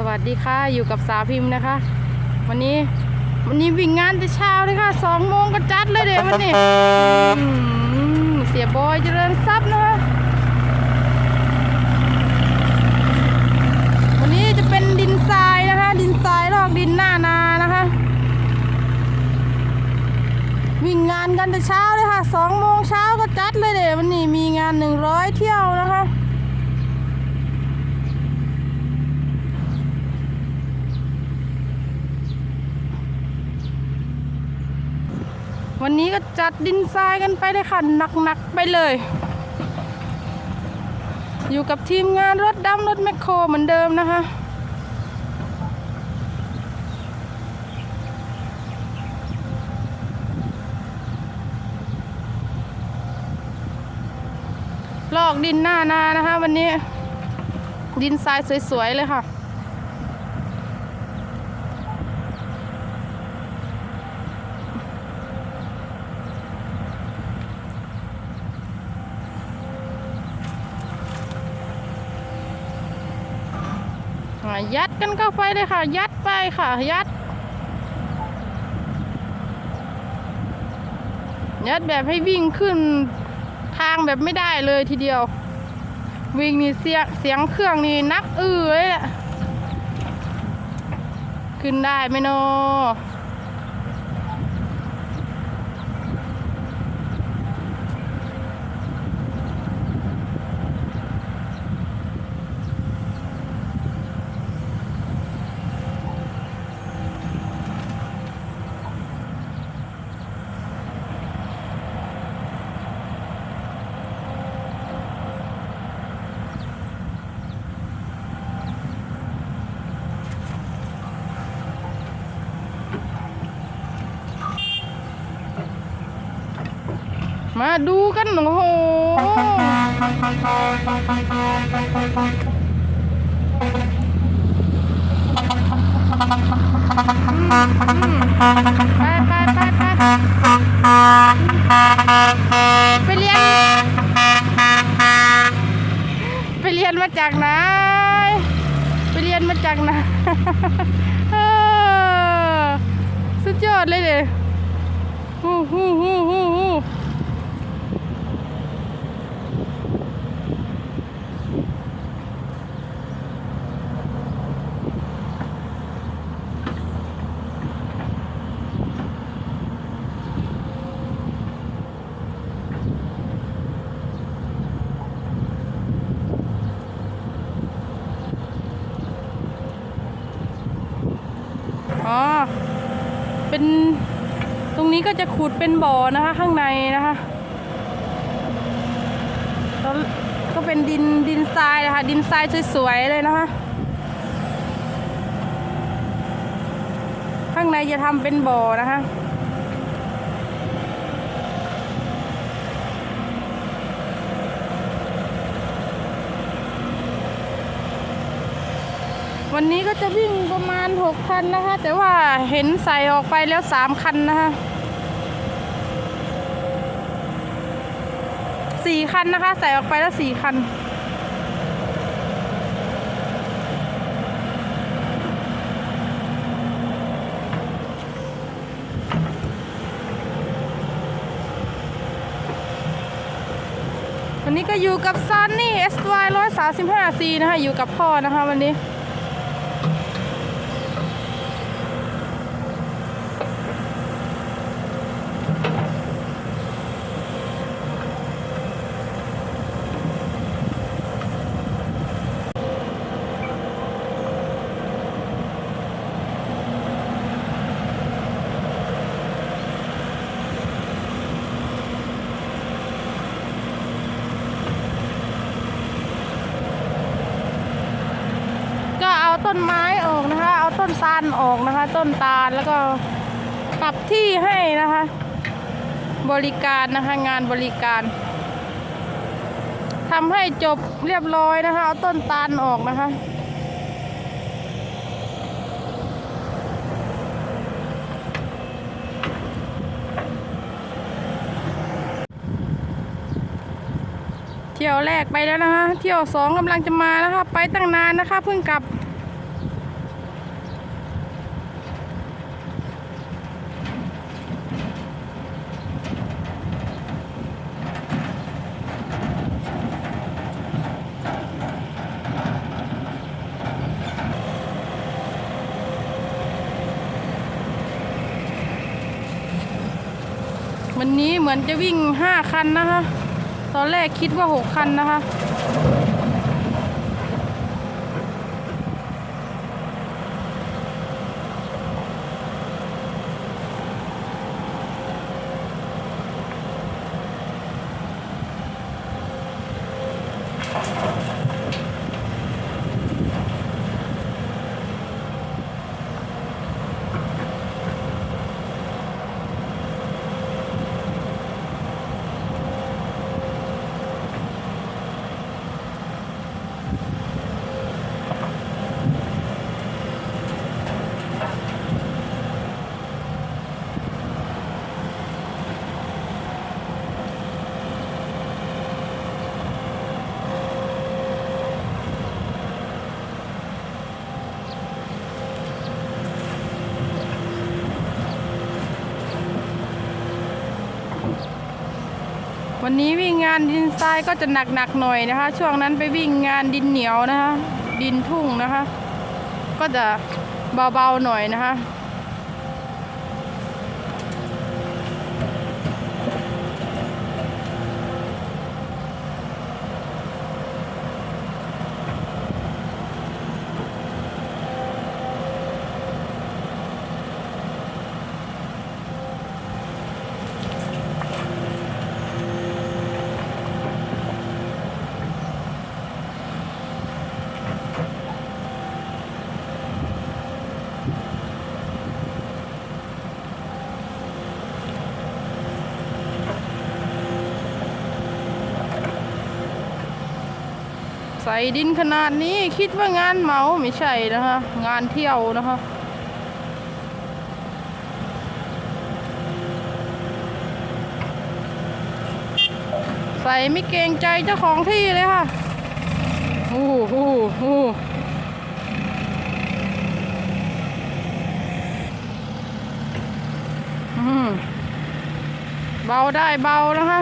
สวัสดีค่ะอยู่กับสาวพิมพ์นะคะ วันนี้วันนี้วิ่งงานแต่เช้าเลยค่ะสองโมงก็จัดเลยเดี๋ยววันนี้เสียบอยเจริญทรัพย์นะคะวันนี้จะเป็นดินทรายนะคะ ดินทรายลอกดินหน้านานะคะ วิ่งงานกันแต่เช้าเลยค่ะสองโมงเช้าก็จัดเลยเดี๋ยววันนี้มีงานหนึ่งร้อยเที่ยวนะคะ วันนี้ก็จัดดินทรายกันไปเลยค่ะหนักๆไปเลย อยู่กับทีมงานรถดำรถแมคโครเหมือนเดิมนะคะลอกดินหน้านานะคะ วันนี้ดินทรายสวยๆเลยค่ะ ยัดกันเข้าไปเลยค่ะ ยัดไปค่ะ ยัด ยัดแบบให้วิ่งขึ้นทางแบบไม่ได้เลยทีเดียว วิ่งนี่เสียงเสียงเครื่องนี่นักอื้อเลยแหละขึ้นได้ไหมโนอะ มาดูกัน โอ้โหไปไปไปไปไปเรียน ไปเรียนมาจากไหน ไปเรียนมาจากไหนสุดยอดเลยเด้ฮู้ฮู้ฮู้ฮู้ฮู้อ๋อ เป็นตรงนี้ก็จะขุดเป็นบ่อนะคะข้างในนะคะแล้วก็เป็นดินดินทรายนะคะดินทรายสวยๆเลยนะคะ ข้างในจะทำเป็นบ่อนะคะ วันนี้ก็จะวิ่งประมาณ 6 คันนะคะ แต่ว่าเห็นใส่ออกไปแล้ว 3 คันนะคะสี่คันนะคะ ใส่ออกไปแล้ว4คัน วันนี้ก็อยู่กับซันนี่ SY 135C นะคะ อยู่กับพ่อนะคะวันนี้ ต้นไม้ออกนะคะ เอาต้นตาลออกนะคะ ต้นตาลแล้วก็ปรับที่ให้นะคะ บริการนะคะงานบริการทำให้จบเรียบร้อยนะคะ เอาต้นตาลออกนะคะเที่ยวแรกไปแล้วนะคะ เที่ยวสองกำลังจะมานะคะ ไปตั้งนานนะคะ เพิ่งกลับ วันนี้เหมือนจะวิ่งห้าคันนะคะ ตอนแรกคิดว่าหกคันนะคะ วันนี้วิ่งงานดินทรายก็จะหนักๆหน่อยนะคะ ช่วงนั้นไปวิ่งงานดินเหนียวนะคะ ดินทุ่งนะคะ ก็จะเบาๆหน่อยนะคะ ใส่ดินขนาดนี้คิดว่างานเมาไม่ใช่นะคะ งานเที่ยวนะคะใส่ไม่เกรงใจเจ้าของที่เลยค่ะโอ้โหโอ้โหเบาได้เบานะคะ